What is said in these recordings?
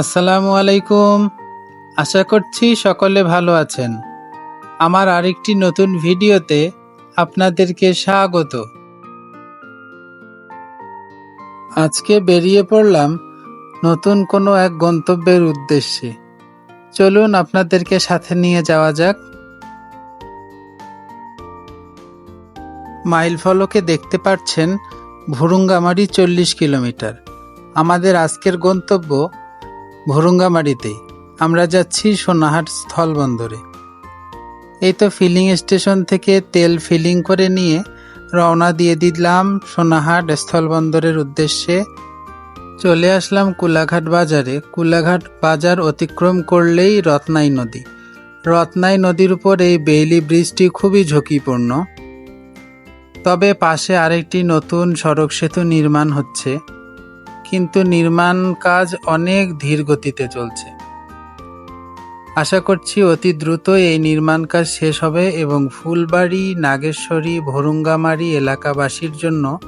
আসসালামু আলাইকুম। আশা করছি সকলে ভালো আছেন। আমার আরেকটি নতুন ভিডিওতে আপনাদেরকে স্বাগত। আজকে বেরিয়ে পড়লাম নতুন কোনো এক গন্তব্যের উদ্দেশ্যে। চলুন আপনাদেরকে সাথে নিয়ে যাওয়া যাক। মাইল ফলকে দেখতে পাচ্ছেন ভুরুঙ্গামারি চল্লিশ কিলোমিটার। আমাদের আজকের গন্তব্য ভুরুঙ্গামারিতেই আমরা যাচ্ছি সোনাহাট স্থলবন্দরে। এই তো ফিলিং স্টেশন থেকে তেল ফিলিং করে নিয়ে রওনা দিয়ে দিলাম সোনাহাট স্থলবন্দরের উদ্দেশ্যে। চলে আসলাম কুলাঘাট বাজারে। কুলাঘাট বাজার অতিক্রম করলেই রত্নাই নদী। রত্নাই নদীর উপর এই বেইলি ব্রিজটি খুবই ঝুঁকিপূর্ণ। তবে পাশে আরেকটি নতুন সড়ক সেতু নির্মাণ হচ্ছে। কিন্তু নির্মাণ কাজ অনেক ধীর গতিতে চলছে। আশা করছি অতি দ্রুত এই নির্মাণ কাজ শেষ হবে এবং ফুলবাড়ি, নাগেশ্বরী, ভরুঙ্গামারি এলাকাবাসীর জন্য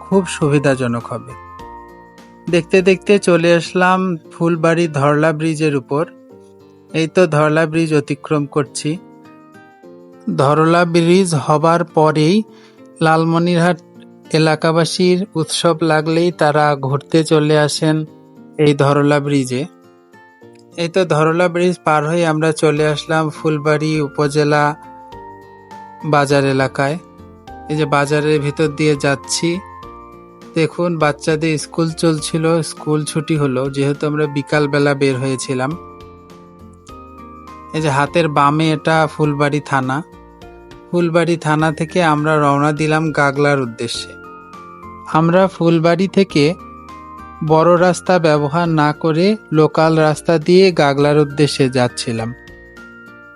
খুব সুবিধাজনক হবে। দেখতে দেখতে চলে আসলাম ফুলবাড়ি ধরলা ব্রিজের উপর। এই তো ধরলা ব্রিজ অতিক্রম করছি। ধরলা ব্রিজ হবার পরেই লালমনিরহাট এলাকাবাসীর উৎসব লাগলেই তারা ঘুরতে চলে আসেন এই ধরলা ব্রিজে। এই তো ধরলা ব্রিজ পার হয়ে আমরা চলে আসলাম ফুলবাড়ি উপজেলা বাজার এলাকায়। এই যে বাজারের ভিতর দিয়ে যাচ্ছি। দেখুন, বাচ্চাদের স্কুল চলছিল, স্কুল ছুটি হলো, যেহেতু আমরা বিকালবেলা বের হয়েছিলাম। এই যে হাতের বামে এটা ফুলবাড়ি থানা। ফুলবাড়ি থানা থেকে আমরা রওনা দিলাম গাগলার উদ্দেশ্যে। আমরা ফুলবাড়ি থেকে বড় রাস্তা ব্যবহার না করে লোকাল রাস্তা দিয়ে গাগলার উদ্দেশ্যে যাচ্ছিলাম।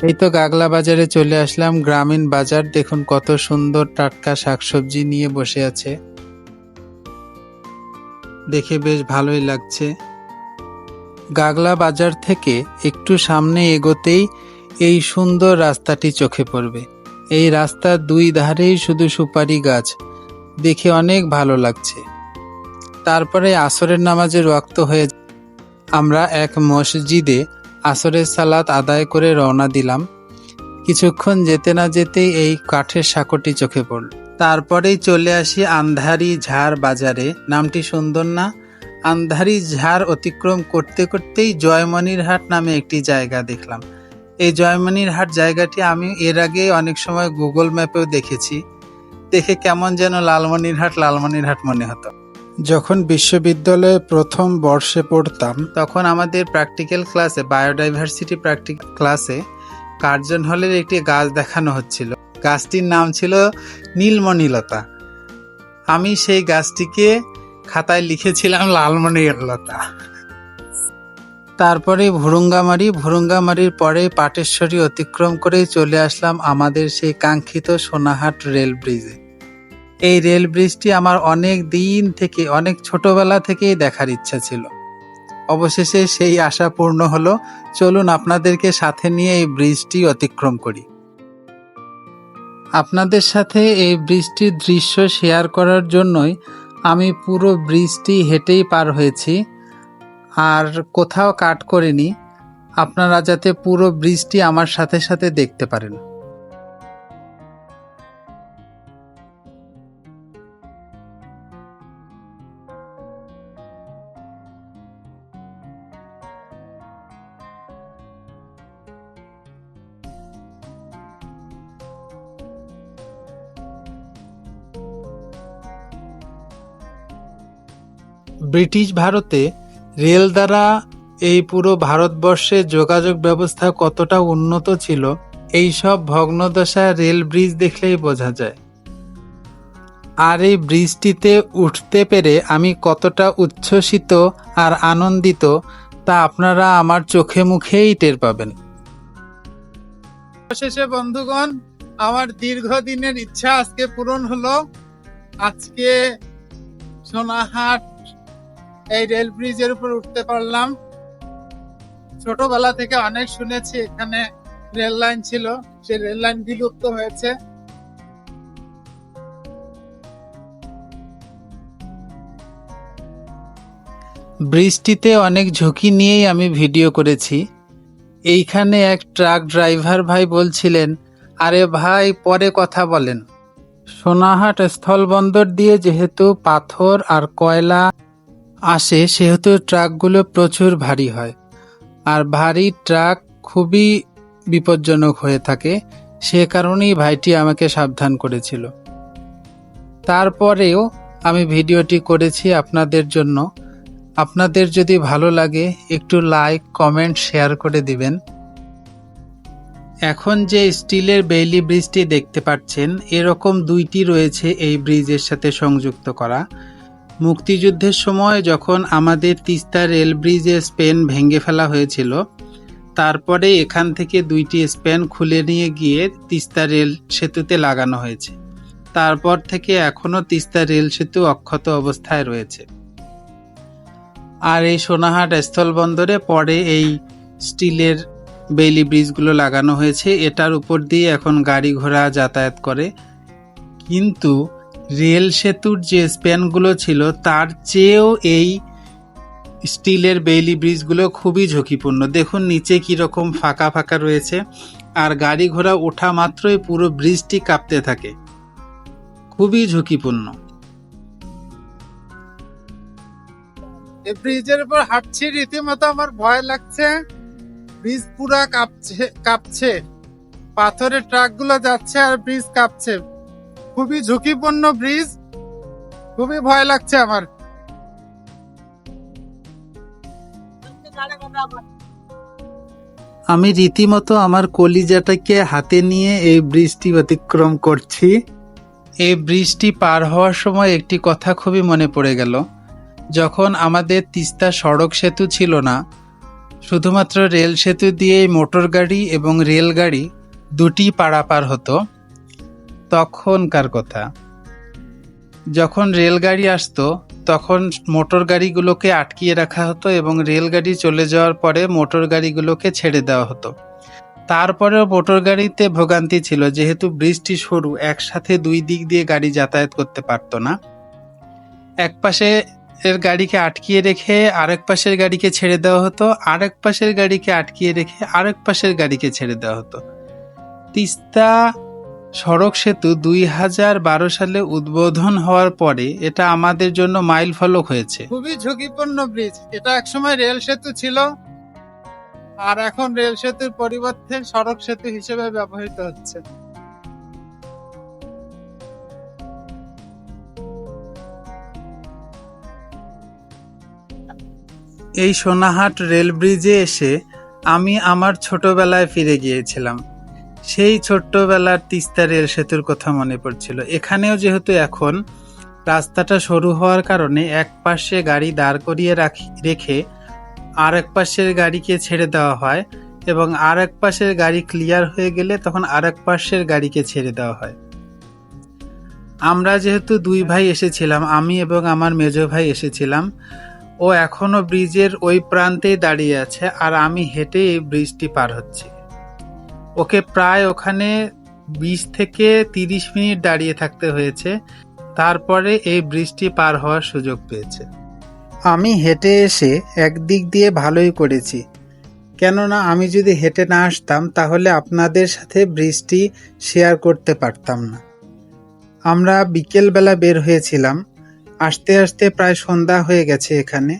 এই তো গাগলা বাজারে চলে আসলাম। গ্রামীণ বাজার, দেখুন কত সুন্দর টাটকা শাকসবজি নিয়ে বসে আছে। দেখে বেশ ভালোই লাগছে। গাগলা বাজার থেকে একটু সামনে এগোতেই এই সুন্দর রাস্তাটি চোখে পড়বে। এই রাস্তার দুই ধারেই শুধু সুপারি গাছ। দেখে অনেক ভালো লাগছে। তারপরে আসরের নামাজের রক্ত হয়ে আমরা এক মসজিদে আসরের সালাত আদায় করে রওনা দিলাম। কিছুক্ষণ যেতে না যেতেই এই কাঠের সাঁকোটি চোখে পড়ল। তারপরেই চলে আসি আন্ধারি ঝাড় বাজারে। নামটি সুন্দর না? আন্ধারি ঝাড় অতিক্রম করতে করতেই জয়মনির হাট নামে একটি জায়গা দেখলাম। এই জয়মনির হাট জায়গাটি আমি এর আগে অনেক সময় গুগল ম্যাপেও দেখেছি। দেখে কেমন যেন লালমনিরহাট লালমনিরহাট মনে হতো। যখন বিশ্ববিদ্যালয়ে প্রথম বর্ষে পড়তাম, তখন আমাদের প্র্যাকটিক্যাল ক্লাসে বায়োডাইভার্সিটি প্র্যাকটিক্যাল ক্লাসে কার্জন হলের একটি গাছ দেখানো হচ্ছিল। গাছটির নাম ছিল নীলমণিলতা। আমি সেই গাছটিকে খাতায় লিখেছিলাম লালমণিলতা তারপরে ভুরুঙ্গামারি, ভুরুঙ্গামারির পরে পাটেশ্বরী অতিক্রম করে চলে আসলাম আমাদের সেই কাঙ্ক্ষিত সোনাহাট রেল ব্রিজে। এই রেল ব্রিজটি আমার অনেক দিন থেকে, অনেক ছোটবেলা থেকেই দেখার ইচ্ছা ছিল। অবশেষে সেই আশা পূর্ণ হলো, চলুন আপনাদেরকে সাথে নিয়ে এই ব্রিজটি অতিক্রম করি। আপনাদের সাথে এই ব্রিজটির দৃশ্য শেয়ার করার জন্যই আমি পুরো ব্রিজটি হেঁটেই পার হয়েছি। আর কোথাও কাট করিনি। আপনারা যাতে পুরো ব্রিজটি আমার সাথে সাথে দেখতে পারেন। ব্রিটিশ ভারতে রেল দ্বারা এই পুরো ভারতবর্ষে যোগাযোগ ব্যবস্থা কতটা উন্নত ছিল, এই সব ভগ্নদশা রেল ব্রিজ দেখলেই বোঝা যায়। আর এই ব্রিজটিতে উঠতে পেরে আমি কতটা উচ্ছ্বসিত আর আনন্দিত, তা আপনারা আমার চোখে মুখেই টের পাবেন। শেষে বন্ধুগণ, আমার দীর্ঘদিনের ইচ্ছা আজকে পূরণ হলো। আজকে সোনাহাট এই রেল ব্রিজের উপর উঠতে পারলাম। ছোটবেলা থেকে অনেক শুনেছি এখানে রেল লাইন ছিল সে রেল লাইন বিলুপ্ত হয়েছে। ব্রিজটিতে অনেক ঝুঁকি নিয়েই আমি ভিডিও করেছি। এইখানে এক ট্রাক ড্রাইভার ভাই বলছিলেন, আরে ভাই, পরে কথা বলেন। সোনাহাট স্থলবন্দর দিয়ে যেহেতু পাথর আর কয়লা আসে সেহেতু ট্রাকগুলো প্রচুর ভারী হয়। আর ভারী ট্রাক খুবই বিপজ্জনক হয়ে থাকে। সে কারণেই ভাইটি আমাকে সাবধান করেছিল। তারপরেও আমি ভিডিওটি করেছি আপনাদের জন্য। আপনাদের যদি ভালো লাগে, একটু লাইক, কমেন্ট, শেয়ার করে দিবেন। এখন যে স্টিলের বেইলি ব্রিজটি দেখতে পাচ্ছেন, এরকম দুইটি রয়েছে এই ব্রিজের সাথে সংযুক্ত করা। মুক্তিযুদ্ধের সময় যখন আমাদের তিস্তা রেল ব্রিজে স্পেন ভেঙে ফেলা হয়েছিল, তারপরে এখান থেকে দুইটি স্পেন খুলে নিয়ে গিয়ে তিস্তা রেল সেতুতে লাগানো হয়েছে। তারপর থেকে এখনও তিস্তা রেল সেতু অক্ষত অবস্থায় রয়েছে। আর এই সোনাহাট স্থলবন্দরে পরে এই স্টিলের বেইলি ব্রিজগুলো লাগানো হয়েছে। এটার উপর দিয়ে এখন গাড়ি ঘোড়া যাতায়াত করে। কিন্তু রেল সেতুর যে স্প্যানগুলো ছিল, তার চেয়েও এই স্টিলের বেইলি ব্রিজগুলো খুবই ঝুঁকিপূর্ণ। দেখুন নিচে কীরকম ফাঁকা ফাঁকা রয়েছে, আর গাড়ি ঘোড়া ওঠা মাত্রই পুরো ব্রিজটি কাঁপতে থাকে। খুবই ঝুঁকিপূর্ণ। ব্রিজের উপর হাঁটছি, রীতিমতো আমার ভয় লাগছে। ব্রিজ পুরা কাঁপছে কাঁপছে। পাথরের ট্রাকগুলো যাচ্ছে আর ব্রিজ কাঁপছে। খুবই ঝুঁকিপূর্ণ ব্রিজ। খুবই ভয় লাগছে আমার। আমি রীতিমতো আমার কলিজাটাকে হাতে নিয়ে এই ব্রিজটি অতিক্রম করছি। এই ব্রিজটি পার হওয়ার সময় একটি কথা খুবই মনে পড়ে গেল। যখন আমাদের তিস্তা সড়ক সেতু ছিল না, শুধুমাত্র রেল সেতু দিয়েই মোটর গাড়ি এবং রেলগাড়ি দুটি পারাপার হতো। তখনকার কথা? যখন রেলগাড়ি আসতো, তখন মোটর গাড়িগুলোকে আটকিয়ে রাখা হতো এবং রেলগাড়ি চলে যাওয়ার পরে মোটর গাড়িগুলোকে ছেড়ে দেওয়া হতো। তারপরেও মোটর গাড়িতে ভোগান্তি ছিল, যেহেতু ব্রিজটি সরু, একসাথে দুই দিক দিয়ে গাড়ি যাতায়াত করতে পারতো না। এক পাশে এর গাড়িকে আটকিয়ে রেখে আরেক পাশের গাড়িকে ছেড়ে দেওয়া হতো, আরেক পাশের গাড়িকে আটকিয়ে রেখে আরেক পাশের গাড়িকে ছেড়ে দেওয়া হতো। তিস্তা সড়ক সেতু দুই হাজার বারো সালে উদ্বোধন হওয়ার পরে এটা আমাদের জন্য মাইল ফলক হয়েছে। খুবই ঝুঁকিপূর্ণ ব্রিজ। এটা একসময় রেল সেতু ছিল আর এখন রেল সেতুর পরিবর্তে সড়ক সেতু হিসেবে ব্যবহৃত হচ্ছে। এই সোনাহাট রেল ব্রিজে এসে আমি আমার ছোটবেলায় ফিরে গিয়েছিলাম। সেই ছোট্টবেলার তিস্তা রেল সেতুর কথা মনে পড়ছিল। এখানেও যেহেতু এখন রাস্তাটা সরু হওয়ার কারণে এক পাশে গাড়ি দাঁড় করিয়ে রাখি, রেখে আর এক পাশের গাড়িকে ছেড়ে দেওয়া হয় এবং আর এক পাশের গাড়ি ক্লিয়ার হয়ে গেলে তখন আর এক পাশের গাড়িকে ছেড়ে দেওয়া হয়। আমরা যেহেতু দুই ভাই এসেছিলাম, আমি এবং আমার মেজ ভাই এসেছিলাম, ও এখনও ব্রিজের ওই প্রান্তেই দাঁড়িয়ে আছে আর আমি হেঁটে এই ব্রিজটি পার হচ্ছি। ওকে প্রায় ওখানে বিশ থেকে তিরিশ মিনিট দাঁড়িয়ে থাকতে হয়েছে। তারপরে এই ব্রিজটি পার হওয়ার সুযোগ পেয়েছে। আমি হেঁটে এসে একদিক দিয়ে ভালোই করেছি। কেননা আমি যদি হেঁটে না আসতাম, তাহলে আপনাদের সাথে ব্রিজটি শেয়ার করতে পারতাম না। আমরা বিকেলবেলা বের হয়েছিলাম। আসতে আসতে প্রায় সন্ধ্যা হয়ে গেছে এখানে।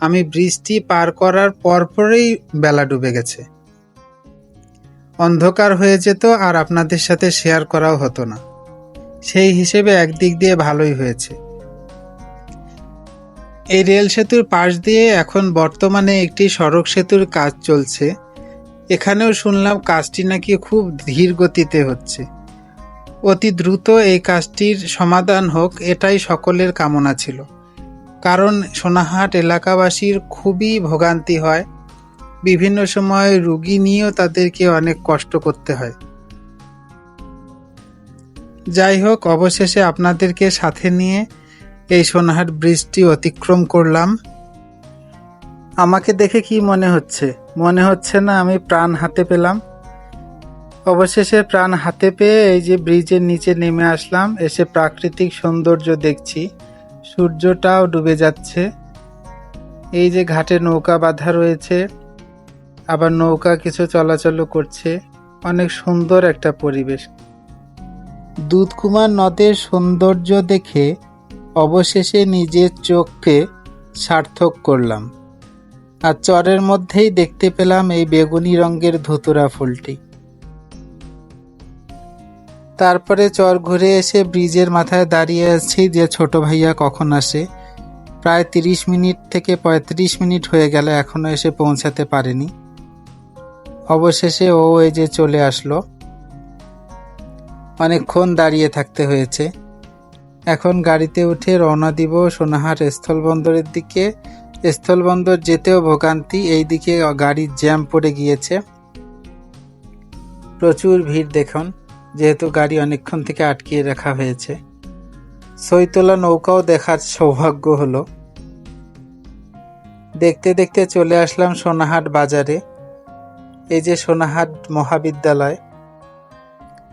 আমি ব্রিজটি পার করার পরপরেই বেলা ডুবে গেছে। অন্ধকার হয়ে যেত আর আপনাদের সাথে শেয়ার করাও হতো না। সেই হিসেবে একদিক দিয়ে ভালোই হয়েছে। এই রেল সেতুর পাশ দিয়ে এখন বর্তমানে একটি সড়ক সেতুর কাজ চলছে। এখানেও শুনলাম কাজটি নাকি খুব ধীর গতিতে হচ্ছে। অতি দ্রুত এই কাজটির সমাধান হোক, এটাই সকলের কামনা ছিল। কারণ সোনাহাট এলাকাবাসীর খুবই ভোগান্তি হয় বিভিন্ন সময় রুগী নিয়েও তাদেরকে অনেক কষ্ট করতে হয়। যাই হোক, অবশেষে আপনাদেরকে সাথে নিয়ে এই সোনাহাট ব্রিজটি অতিক্রম করলাম। আমাকে দেখে কি মনে হচ্ছে? মনে হচ্ছে না আমি প্রাণ হাতে পেলাম। অবশেষে প্রাণ হাতে পেয়ে এই যে ব্রিজের নিচে নেমে আসলাম, এসে প্রাকৃতিক সৌন্দর্য দেখছি। সূর্যটাও ডুবে যাচ্ছে। এই যে ঘাটে নৌকা বাঁধা রয়েছে আবার নৌকা কিছু চলাচল করছে। অনেক সুন্দর একটা পরিবেশ। দুধকুমার নদের সৌন্দর্য দেখে অবশেষে নিজের চোখকে সার্থক করলাম। আর চরের মধ্যেই দেখতে পেলাম এই বেগুনি রঙের ধুতুরা ফুলটি। তারপরে চর ঘুরে এসে ব্রিজের মাথায় দাঁড়িয়ে আছি যে ছোট ভাইয়া কখন আসে। প্রায় তিরিশ মিনিট থেকে পঁয়ত্রিশ মিনিট হয়ে গেল, এখনও এসে পৌঁছাতে পারেনি। অবশেষে ও এই যে চলে আসলো। অনেকক্ষণ দাঁড়িয়ে থাকতে হয়েছে। এখন গাড়িতে উঠে রওনা দিব সোনাহাট স্থলবন্দরের দিকে। স্থলবন্দর যেতেও ভোগান্তি এই দিকে গাড়ির জ্যাম পড়ে গিয়েছে। প্রচুর ভিড় দেখুন, যেহেতু গাড়ি অনেকক্ষণ থেকে আটকিয়ে রাখা হয়েছে। সৈতলা নৌকাও দেখার সৌভাগ্য হলো। দেখতে দেখতে চলে আসলাম সোনাহাট বাজারে। এই যে সোনাহাট মহাবিদ্যালয়,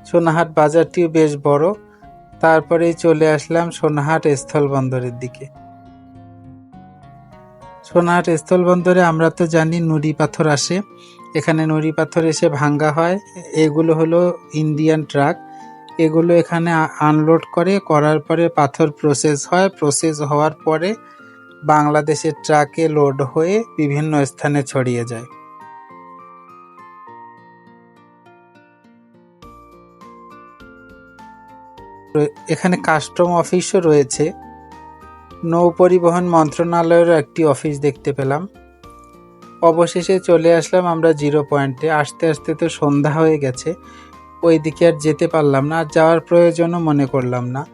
সোনাহাট বাজারটিও বেশ বড়। তারপরেই চলে আসলাম সোনাহাট স্থলবন্দরের দিকে। সোনাহাট স্থলবন্দরে আমরা তো জানি নুড়ি পাথর আসে। এখানে নুড়ি পাথর এসে ভাঙ্গা হয়। এগুলো হলো ইন্ডিয়ান ট্রাক। এগুলো এখানে আনলোড করে, করার পরে পাথর প্রসেস হয়। প্রসেস হওয়ার পরে বাংলাদেশের ট্রাকে লোড হয়ে বিভিন্ন স্থানে ছড়িয়ে যায়। এখানে কাস্টম অফিসও রয়েছে। নৌ পরিবহন মন্ত্রণালয়েরও একটি অফিস দেখতে পেলাম। অবশেষে চলে আসলাম আমরা জিরো পয়েন্টে। আসতে আসতে তো সন্ধ্যা হয়ে গেছে। ওই দিকে আর যেতে পারলাম না, আর যাওয়ার প্রয়োজনও মনে করলাম না।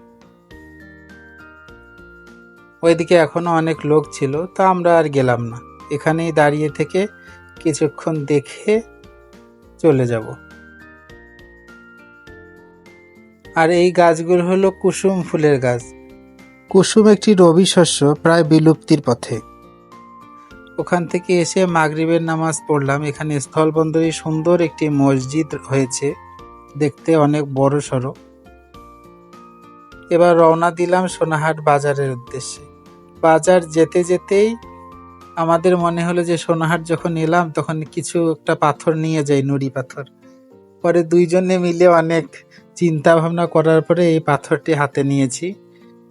ওইদিকে এখনও অনেক লোক ছিল, তা আমরা আর গেলাম না। এখানেই দাঁড়িয়ে থেকে কিছুক্ষণ দেখে চলে যাব। আর এই গাছগুলো হলো কুসুম ফুলের গাছ। কুসুম একটি রবি শস্য প্রায় বিলুপ্তির পথে। ওখান থেকে এসে মাগরিবের নামাজ পড়লাম। এখানে স্থলবন্দরে সুন্দর একটি মসজিদ হয়েছে। দেখতে অনেক বড় সড়ো। এবার রওনা দিলাম সোনাহাট বাজারের উদ্দেশ্যে। বাজার যেতে যেতেই আমাদের মনে হলো যে সোনাহাট যখন এলাম তখন কিছু একটা পাথর নিয়ে যাই নুড়ি পাথর। পরে দুইজনে মিলে অনেক চিন্তা ভাবনা করার পরে এই পাথরটি হাতে নিয়েছি।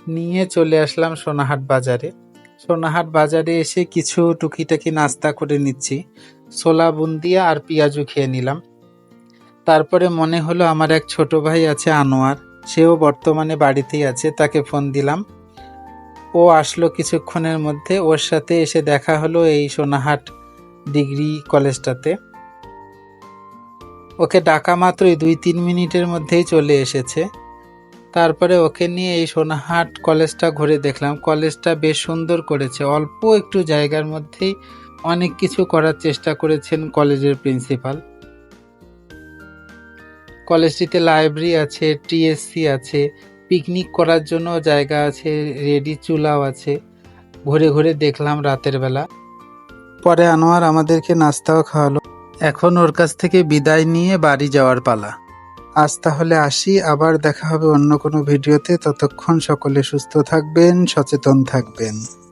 নিয়ে চলে আসলাম সোনাহাট বাজারে। সোনাহাট বাজারে এসে কিছু টুকিটাকি নাস্তা করে নিচ্ছি। ছোলা, বুন্দিয়া আর পেঁয়াজু খেয়ে নিলাম। তারপরে মনে হলো আমার এক ছোট ভাই আছে আনোয়ার। সেও বর্তমানে বাড়িতেই আছে, তাকে ফোন দিলাম। ও আসলো কিছুক্ষণের মধ্যে। ওর সাথে এসে দেখা হলো এই সোনাহাট ডিগ্রি কলেজটাতে। ওকে ডাকা মাত্রই দুই তিন মিনিটের মধ্যেই চলে এসেছে। তারপরে ওকে নিয়ে এই সোনাহাট কলেজটা ঘুরে দেখলাম। কলেজটা বেশ সুন্দর করেছে। অল্প একটু জায়গার মধ্যেই অনেক কিছু করার চেষ্টা করেছেন কলেজের প্রিন্সিপাল। কলেজটিতে লাইব্রেরি আছে, টিএসসি আছে, পিকনিক করার জন্য জায়গা আছে, রেডি চুলাও আছে। ঘুরে ঘুরে দেখলাম রাতের বেলা। পরে আনোয়ার আমাদেরকে নাস্তাও খাওয়ালো। এখন ওর কাছ থেকে বিদায় নিয়ে বাড়ি যাওয়ার পালা। আজ তাহলে আসি, আবার দেখা হবে অন্য কোনো ভিডিওতে। ততক্ষণ সকলে সুস্থ থাকবেন, সচেতন থাকবেন।